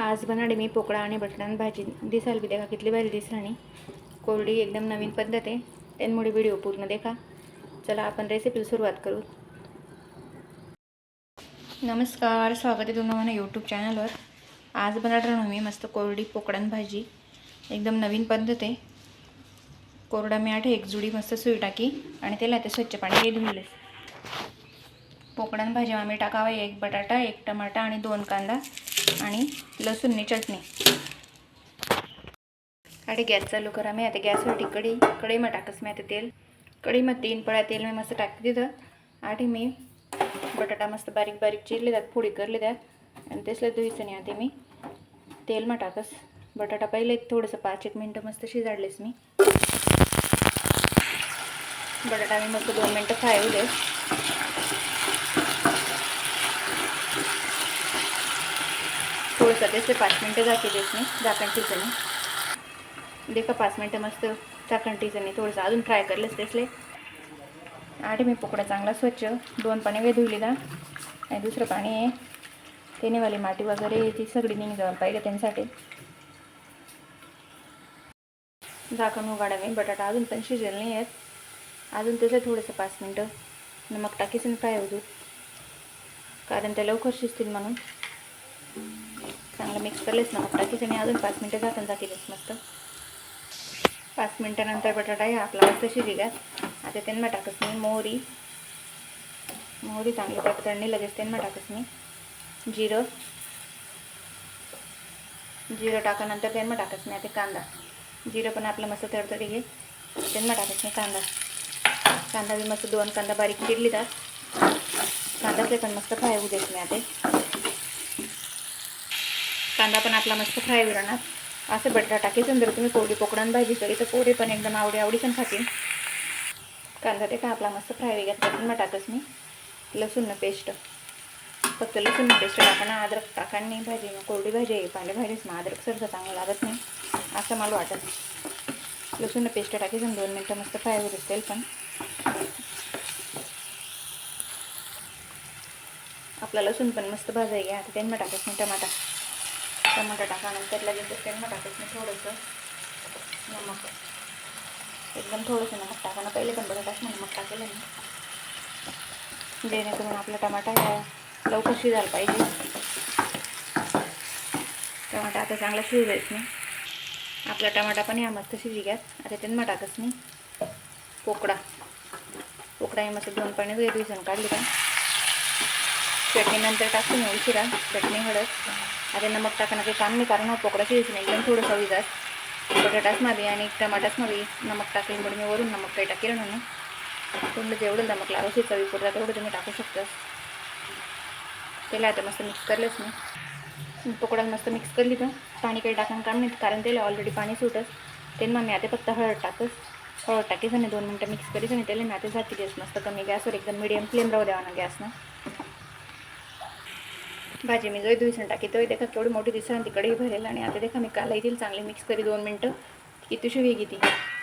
आज बनाडे मी पोकळा आणि बटाट्यान भाजी दिसाल बी देखा कितली भारी आणि कोरडी एकदम नवीन पद्धत आहे. त्यामुळे व्हिडिओ पूर्ण देखा. चला आपण रेसिपीला सुरुवात करू. नमस्कार स्वागत आहे तुम्हाला माझ्या यूट्यूब चॅनलवर आज बनवणार मी मस्त कोरडी पोकळान भाजी. एकदम नवीन पद्धत आहे. कोरडा मी आठ एक जुडी मस्त सुई टाकी आणि त्याला ते स्वच्छ पाणी धुवले पोकळान भाजी आम्ही टाकावा एक बटाटा एक टमाटा आणि दोन कांदा. आणि लसूणनी चटणी. आणि गॅस चालू करा. मी आता गॅसवरती कढी कढईમાં टाकस मी आता तेल. कढईमध्ये तीन पळ्या तेल मी मस्त टाक तिथं. आणि मी बटाटा मस्त बारीक बारीक चिरले त्यात फोडी करले त्यात. आणि तेसला धुईचं नाही आता मी तेलमा टाकस बटाटा पहिले थोडंसं पाच एक मिनटं मस्त शिजाडलेस मी. बटाटा मी मस्त दोन मिनटं फ्राय होऊ थोडंसं त्याचे पाच मिनटं जाते देस मी झाकण टिचणी देखा पाच मिनटं मस्त झाकण टिचणी थोडंसं अजून फ्राय करलंच तेसले आणि मी पोकडा चांगला स्वच्छ. दोन पाणी वे धुवली आणि दुसरं पाणी आहे तेनेवाली माती वगैरे ती सगळी निघ जाऊन पाहिजे त्यांच्यासाठी. झाकण उघाडा मी. बटाटा अजून पण शिजेल नाही आहेत. अजून त्याचं थोडंसं पाच मिनटं. नमक टाकीसन फ्राय होऊ कारण ते लवकर शिजतील म्हणून. चांगलं मिक्स करलेच ना टाकीस आणि अजून पाच मिनटं झाकण टाकेलच मस्त. पाच मिनटानंतर बटाटा ह्या आपला मस्त शिजल्यात आता त्यांना टाकत मी मोहरी. मोहरी चांगली तडतडणी लगेच त्यांना टाकत मी जिरं. जिरं टाकानंतर त्यांना टाकत मी आता कांदा. जिरं पण आपलं मस्त तडतडी घे त्यांना टाकत मी कांदा. कांदा बी मस्त दोन कांदा बारीक चिरली जात कांदाचे पण मस्त फ्राय होऊ देत मी आता. कांदा पण आपला मस्त फ्राय होईल असं बटाटा टाकायचं जर तुम्ही कोरडी पोकडान भाजी केली तर पोरे पण एकदम आवडी आवडीचं खातील. कांदा ते का आपला मस्त फ्राय वेगळ्यात टाकून मग टाकच मी. लसूण पेस्ट. फक्त लसूण पेस्ट टाकणं अद्रक टाकांनी भाजी मग कोरडी भाजी आहे पालेभाजीच मग अद्रक सरसं चांगलं लागत नाही. असं मला वाटत. लसूण पेस्ट टाकायचं दोन मिनटं मस्त फ्राय होत असेल पण. आपला लसूण पण मस्त भाजाय घ्या आता त्यांना टाकत मी टमाटा. टमाटा टाकानंतर लगेच त्यांना टाकायचं थोडंसं नमक एकदम थोडंसं नमक टाकाना पहिले पण बटाटाच ना नमक टाकलं मी जेणेकरून आपला टमाटा लवकर शिजायला पाहिजे. टमाटा आता चांगला शिजायच मी आपला टमाटा पण या मस्त शिजी घ्यात आता त्यांना टाकस मी पोकडा. पोकडा हे मस्त दोन पाणी दिवसानं काढली का? चटणीनंतर टाकून मी उशिरा. चटणी हळद. आता नमक टाकणं काही काम नाही कारण हा पोकडा नाही. एकदम थोडंसं विजात बटाटाच मावी आणि टमाटाच मावी. नमक टाकेल म्हणून मी वरून नमक काही टाकेल म्हणून. तुम्हाला जेवढं नमक लावायची चवी पुरता तेवढं तुम्ही टाकू शकता. त्याला आता मस्त मिक्स करलंच मी. पकोडा मस्त मिक्स करली तर पाणी काही टाकणं काम नाही कारण त्याला ऑलरेडी पाणी सुटस त्यांना मी आता फक्त हळद टाकस हळद टाकीच आणि दोन मिनटं मिक्स करीस आणि त्याला मी आता झाकी गॅस मस्त कमी गॅसवर एकदम मिडियम फ्लेम राहू द्यावा ना गॅसनं. भाजी मी जो धुईसन टाकी तोही देखा केवढी मोठी दिसणार तिकडेही भरेल. आणि आता देखा मी काला येतील चांगली मिक्स करी दोन मिनटं. कितीशी वेगळी ती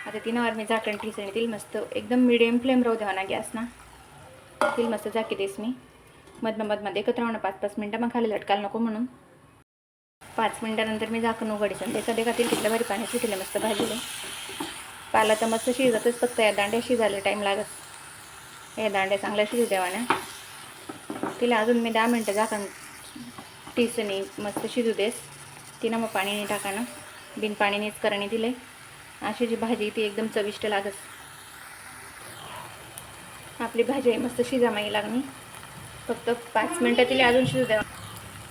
आता तिनावर मी झाकण ठेस येतील मस्त एकदम मिडियम फ्लेम राहू द्यावा ना गॅस ना. तील मस्त झाकी देस मी. मधनं मधनं देखत राहणं पाच पाच मिनटं. मग खाली लटकायला नको म्हणून. पाच मिनटानंतर मी झाकण उघडीस आणि त्याचा देखा तिला कितल्या भारी पाणी सुटले मस्त भाजीले पाला तर मस्त शिजतच फक्त या दांड्या शिजायला टाईम लागत. या दांड्या चांगल्या शिजू द्यावा ना तिला अजून मी दहा मिनटं झाकण टिसनी मस्त शिजू देस. तिनं मग पाणी नाही टाकानं बिन पाणीनेच करणे दिले अशी जी भाजी ती एकदम चविष्ट लागस. आपली भाजी आहे मस्त शिजामाई लागणी. फक्त पाच मिनटं तिला अजून शिजू द्यावा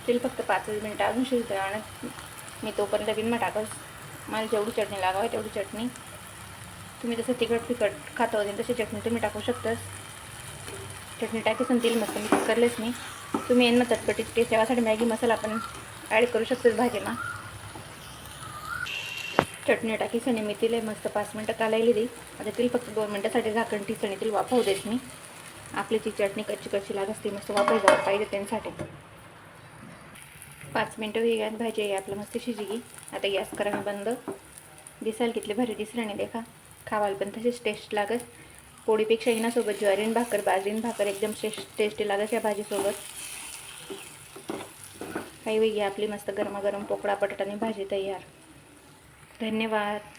तिला फक्त पाच मिनटं अजून शिजू द्यावा आणि मी तोपर्यंत बिन मग टाकस मला जेवढी चटणी लागावी तेवढी चटणी. तुम्ही जसं तिखट फिकट खाता होते तशी चटणी तुम्ही टाकू शकतास. चटणी टाकीस आणि तिला मस्त मिक्स करलेच मी. तुम्ही यांना चटपटीत टेस्ट यासाठी मॅगी मसाला आपण ॲड करू शकतो भाजीमा चटणी टाकी सणी मी तिला मस्त पाच मिनटं कालायली दे. आता तिला फक्त दोन मिनटासाठी झाकण टीस आणि तिला वाफवू देस मी. आपली ती चटणी कच्ची कच्ची लागत ती मस्त वापर जायला पाहिजे त्यांच्यासाठी. पाच मिनटं वेगळ्यात भाजी आहे आपलं मस्त शिजी आता गॅस करा बंद. दिसाल कितले भारी दिसराने देखा. खावाल पण तशीच टेस्ट लागत. पोळीपेक्षा हिनासोबत ज्वारीन भाकर बाजरीन भाकर एकदम टेस्ट टेस्टी लागत या भाजीसोबत. काही वेगळी आपली मस्त गरमागरम पोकळा बटाटाने भाजी तयार. धन्यवाद.